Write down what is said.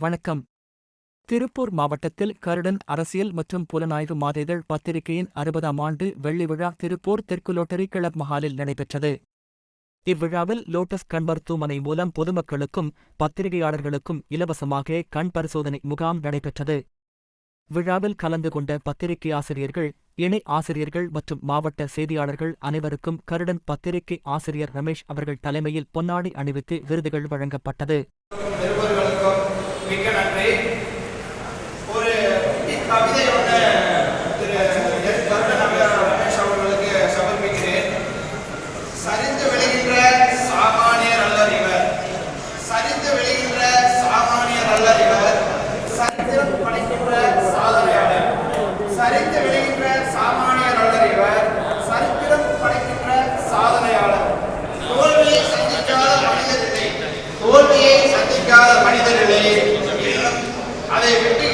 வணக்கம். திருப்பூர் மாவட்டத்தில் கருடன் அரசியல் மற்றும் புலனாய்வு மாதேதழ் பத்திரிகையின் அறுபதாம் ஆண்டு வெள்ளி விழா திருப்பூர் தெற்கு லோட்டரி கிளப் மஹாலில் நடைபெற்றது. இவ்விழாவில் லோட்டஸ் கண் மருத்துவமனை மூலம் பொதுமக்களுக்கும் பத்திரிகையாளர்களுக்கும் இலவசமாக கண் பரிசோதனை முகாம் நடைபெற்றது. விழாவில் கலந்து கொண்ட பத்திரிகை ஆசிரியர்கள் இணை ஆசிரியர்கள் மற்றும் மாவட்ட செய்தியாளர்கள் அனைவருக்கும் கருடன் பத்திரிகை ஆசிரியர் ரமேஷ் அவர்கள் தலைமையில் பொன்னாடை அணிவித்து விருதுகள் வழங்கப்பட்டது. ஒரு கவிதை ஒன்று திரு எஸ். கருண ரமேஷ் அவர்களுக்கு சரிந்து விளைகின்ற சாமானியர் அல்லர் இவர். சரிந்து விளைகின்ற சாமானியர் அல்லர் அதை விட்டு